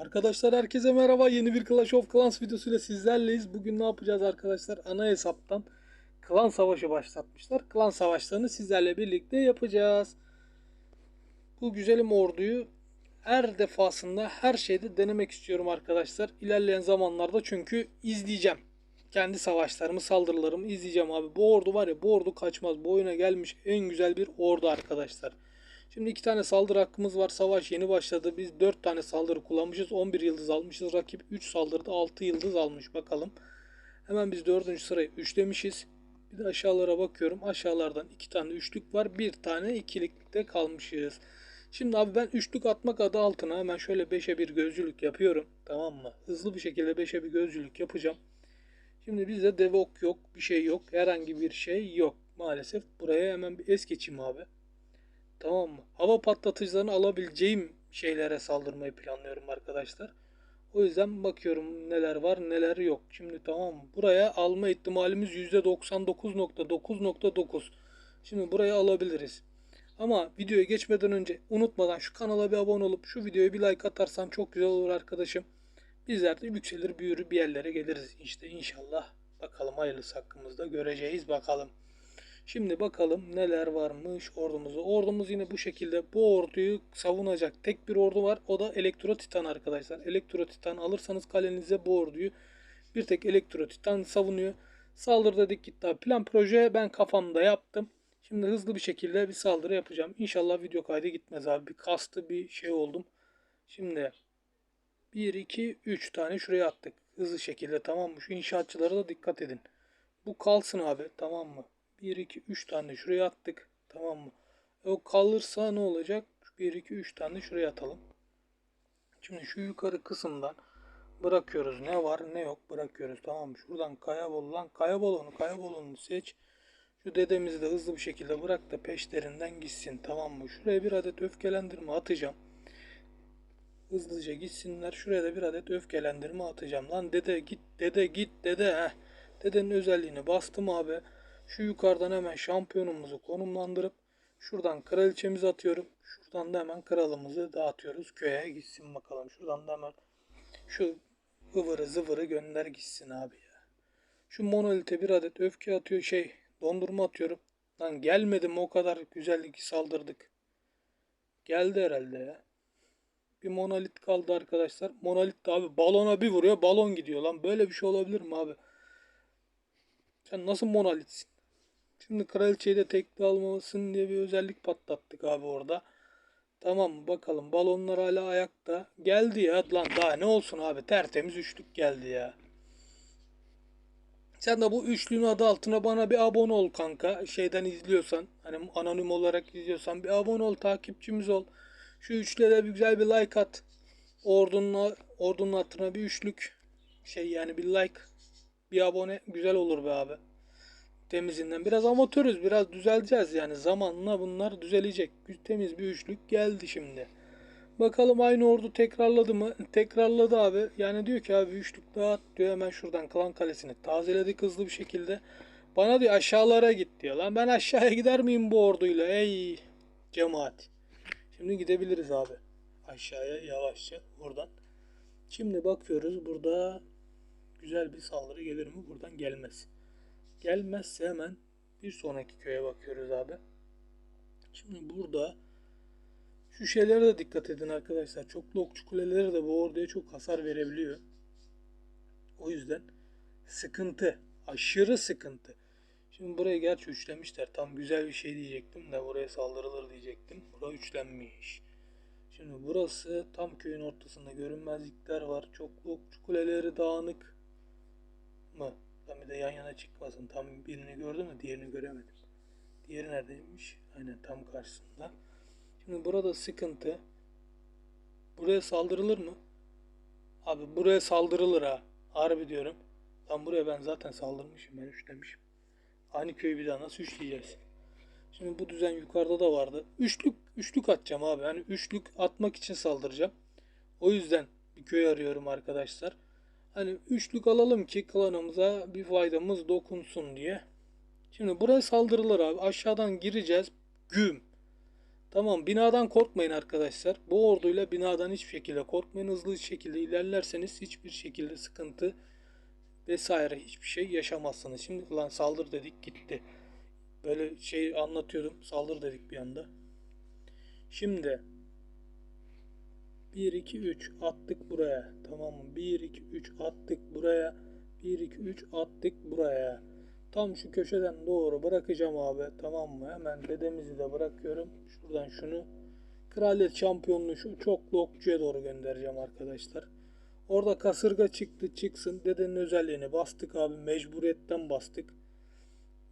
Arkadaşlar herkese merhaba. Yeni bir Clash of Clans videosuyla sizlerleyiz. Bugün ne yapacağız arkadaşlar? Ana hesaptan klan savaşı başlatmışlar. Klan savaşlarını sizlerle birlikte yapacağız. Bu güzelim orduyu her defasında her şeyde denemek istiyorum arkadaşlar. İlerleyen zamanlarda çünkü izleyeceğim. Kendi savaşlarımı, saldırılarımı izleyeceğim abi. Bu ordu var ya bu ordu kaçmaz. Bu oyuna gelmiş en güzel bir ordu arkadaşlar. Şimdi iki tane saldırı hakkımız var. Savaş yeni başladı. Biz 4 tane saldırı kullanmışız. 11 yıldız almışız. Rakip 3 saldırıda 6 yıldız almış. Bakalım. Hemen biz 4. sırayı üçlemişiz. Bir de aşağılara bakıyorum. Aşağılardan 2 tane üçlük var. Bir tane ikilikte kalmışız. Şimdi abi ben üçlük atmak adı altına hemen şöyle 5'e bir gözcülük yapıyorum. Tamam mı? Hızlı bir şekilde 5'e bir gözcülük yapacağım. Şimdi bizde devok yok. Bir şey yok. Herhangi bir şey yok. Maalesef buraya hemen bir es geçeyim abi. Tamam mı? Hava patlatıcılarını alabileceğim şeylere saldırmayı planlıyorum arkadaşlar. O yüzden bakıyorum neler var neler yok. Şimdi tamam? Buraya alma ihtimalimiz %99.9.9. Şimdi burayı alabiliriz. Ama videoya geçmeden önce unutmadan şu kanala bir abone olup şu videoya bir like atarsan çok güzel olur arkadaşım. Bizler de yükselir büyür bir yerlere geliriz işte inşallah. Bakalım hayırlısı hakkımızda göreceğiz bakalım. Şimdi bakalım neler varmış ordumuzda. Ordumuz yine bu şekilde bu orduyu savunacak tek bir ordu var. O da Elektro Titan arkadaşlar. Elektro Titan alırsanız kalenize bu orduyu bir tek Elektro Titan savunuyor. Saldırı dedik gitti. abi. Plan proje ben kafamda yaptım. Şimdi hızlı bir şekilde bir saldırı yapacağım. İnşallah video kaydı gitmez abi. Bir kastı bir şey oldum. Şimdi 1, 2, 3 tane şuraya attık. Hızlı şekilde tamam mı? Da dikkat edin. Bu kalsın abi tamam mı? 1, 2, 3 tane şuraya attık. Tamam mı? E o kalırsa ne olacak? 1, 2, 3 tane şuraya atalım. Şimdi şu yukarı kısımdan bırakıyoruz. Ne var ne yok bırakıyoruz. Tamam mı? Şuradan kaya bol lan. Kaya balonu kaya balonu seç. Şu dedemizi de hızlı bir şekilde bırak da peşlerinden gitsin. Tamam mı? Şuraya bir adet öfkelendirme atacağım. Hızlıca gitsinler. Şuraya da bir adet öfkelendirme atacağım. Lan dede git dede git dede. Heh. Dedenin özelliğini bastım abi. Şu yukarıdan hemen şampiyonumuzu konumlandırıp şuradan kraliçemizi atıyorum. Şuradan da hemen kralımızı dağıtıyoruz. Köye gitsin bakalım. Şuradan da hemen şu ıvırı zıvırı gönder gitsin abi ya. Şu monolite bir adet öfke atıyor şey dondurma atıyorum. Lan gelmedi mi o kadar güzellik saldırdık. Geldi herhalde ya. Bir monolit kaldı arkadaşlar. Monolit de abi balona bir vuruyor balon gidiyor lan. Böyle bir şey olabilir mi abi? Sen nasıl monolitsin? Şimdi kraliçeyi de tekli almalısın diye bir özellik patlattık abi orada. Tamam bakalım balonlar hala ayakta. Geldi ya lan daha ne olsun abi tertemiz üçlük geldi ya. Sen de bu üçlünün adı altına bana bir abone ol kanka. Şeyden izliyorsan hani anonim olarak izliyorsan bir abone ol takipçimiz ol. Şu üçlüye bir güzel bir like at. Ordunun, ordunun altına bir üçlük şey yani bir like bir abone güzel olur be abi. Temizinden biraz amatörüz biraz düzeleceğiz yani zamanla bunlar düzelecek. Temiz bir üçlük geldi şimdi. Bakalım aynı ordu tekrarladı mı? Tekrarladı abi. Yani diyor ki abi üçlük daha diyor hemen şuradan klan kalesini tazeledik hızlı bir şekilde. Bana diyor aşağılara git diyor. Lan ben aşağıya gider miyim bu orduyla? Ey cemaat. Şimdi gidebiliriz abi. Aşağıya yavaşça buradan. Şimdi bakıyoruz burada güzel bir saldırı gelir mi? Buradan gelmez. Gelmezse hemen bir sonraki köye bakıyoruz abi. Şimdi burada şu şeylere de dikkat edin arkadaşlar. Çoklu okçu kuleleri de bu orduya çok hasar verebiliyor. O yüzden sıkıntı. Aşırı sıkıntı. Şimdi burayı gerçi üçlemişler. Tam güzel bir şey diyecektim de buraya saldırılır diyecektim. Bura üçlenmiş. Şimdi burası tam köyün ortasında görünmezlikler var. Çoklu okçu kuleleri dağınık mı? Tam bir de yan yana çıkmasın. Tam birini gördüm de diğerini göremedim. Diğeri neredeymiş? Aynen tam karşısında. Şimdi burada sıkıntı. Buraya saldırılır mı? Abi buraya saldırılır ha. Harbi diyorum. Lan buraya ben zaten saldırmışım. Ben üçlemişim. Aynı köyü bir daha nasıl üçleyeceğiz? Şimdi bu düzen yukarıda da vardı. Üçlük, üçlük atacağım abi. Hani üçlük atmak için saldıracağım. O yüzden bir köy arıyorum arkadaşlar. Hani üçlük alalım ki klanımıza bir faydamız dokunsun diye. Şimdi buraya saldırılır abi. Aşağıdan gireceğiz. Güm. Tamam binadan korkmayın arkadaşlar. Bu orduyla binadan hiçbir şekilde korkmayın. Hızlı şekilde ilerlerseniz hiçbir şekilde sıkıntı vesaire hiçbir şey yaşamazsınız. Şimdi lan saldır dedik gitti. Böyle şey anlatıyordum. Saldır dedik bir anda. Şimdi 1 2 3 attık buraya. Tamam mı? 1 2 3 attık buraya. 1 2 3 attık buraya. Tam şu köşeden doğru bırakacağım abi. Tamam mı? Hemen dedemizi de bırakıyorum. Şuradan şunu. Kraliyet şampiyonluğu şu çoklu okçuya doğru göndereceğim arkadaşlar. Orada kasırga çıktı çıksın. Dedenin özelliğini bastık abi. Mecburiyetten bastık.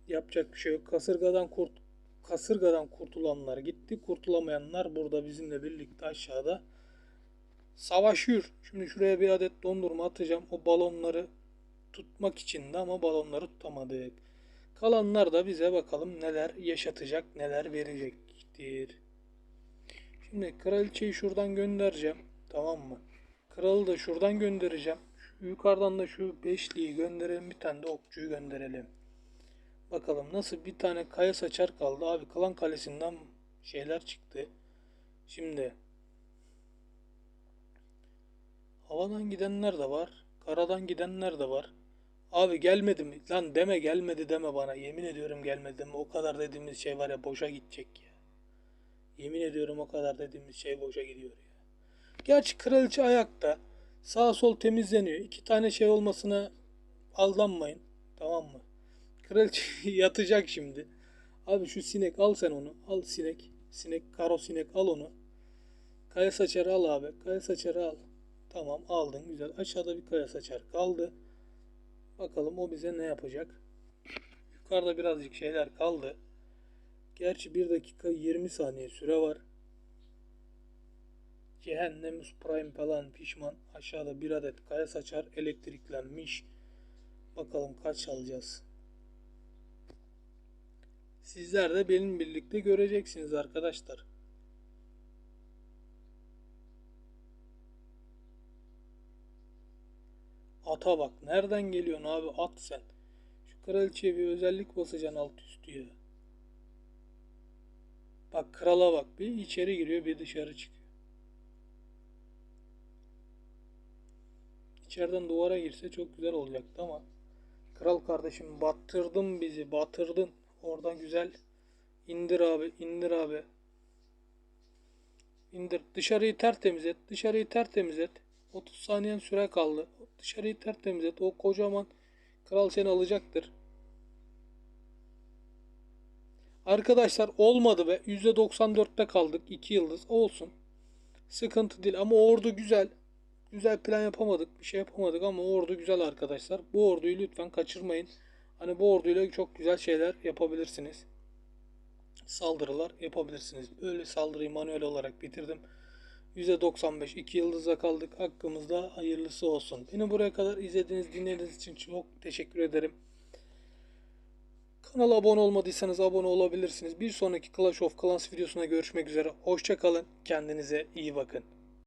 Yapacak bir şey yok. Kasırgadan kurt kasırgadan kurtulanlar gitti. Kurtulamayanlar burada bizimle birlikte aşağıda savaşıyor. Şimdi şuraya bir adet dondurma atacağım. O balonları tutmak için de ama balonları tutamadık. Kalanlar da bize bakalım neler yaşatacak, neler verecektir. Şimdi kraliçeyi şuradan göndereceğim. Tamam mı? Kralı da şuradan göndereceğim. Şu yukarıdan da şu beşliği gönderelim. Bir tane de okçuyu gönderelim. Bakalım nasıl bir tane kaya saçar kaldı. Abi Kalan Kalesi'nden şeyler çıktı. Şimdi havadan gidenler de var. Karadan gidenler de var. Abi gelmedi mi? Lan deme gelmedi deme bana. Yemin ediyorum gelmedi deme. O kadar dediğimiz şey var ya boşa gidecek ya. Yemin ediyorum o kadar dediğimiz şey boşa gidiyor ya. Gerçi kraliçe ayakta. Sağ sol temizleniyor. İki tane şey olmasına aldanmayın. Tamam mı? Kraliçe yatacak şimdi. Abi şu sinek al sen onu. Al sinek. Sinek karo sinek al onu. Kaya saçarı al abi. Kaya saçarı al. Tamam aldın güzel. Aşağıda bir kaya saçar kaldı. Bakalım o bize ne yapacak. Yukarıda birazcık şeyler kaldı. Gerçi 1 dakika 20 saniye süre var. Cehennemus Prime falan pişman. Aşağıda bir adet kaya saçar elektriklenmiş. Bakalım kaç alacağız. Sizler de benim birlikte göreceksiniz arkadaşlar. Ata bak. Nereden geliyorsun abi? At sen. Şu kraliçeye bir özellik basacaksın alt üstü ya. Bak krala bak. Bir içeri giriyor bir dışarı çıkıyor. İçeriden duvara girse çok güzel olacaktı ama Kral kardeşim battırdın bizi batırdın. Orada güzel indir abi indir abi. İndir. Dışarıyı tertemiz et. Dışarıyı tertemiz et. 30 saniyen süre kaldı. Dışarıyı tertemiz et. O kocaman kral seni alacaktır. Arkadaşlar olmadı be. %94'te kaldık. 2 yıldız. Olsun. Sıkıntı değil ama ordu güzel. Güzel plan yapamadık. Bir şey yapamadık ama ordu güzel arkadaşlar. Bu orduyu lütfen kaçırmayın. Hani bu orduyla çok güzel şeyler yapabilirsiniz. Saldırılar yapabilirsiniz. Böyle saldırıyı manuel olarak bitirdim. %95 2 yıldıza kaldık. Hakkımızda hayırlısı olsun. Beni buraya kadar izlediğiniz, dinlediğiniz için çok teşekkür ederim. Kanala abone olmadıysanız abone olabilirsiniz. Bir sonraki Clash of Clans videosuna görüşmek üzere. Hoşçakalın. Kendinize iyi bakın.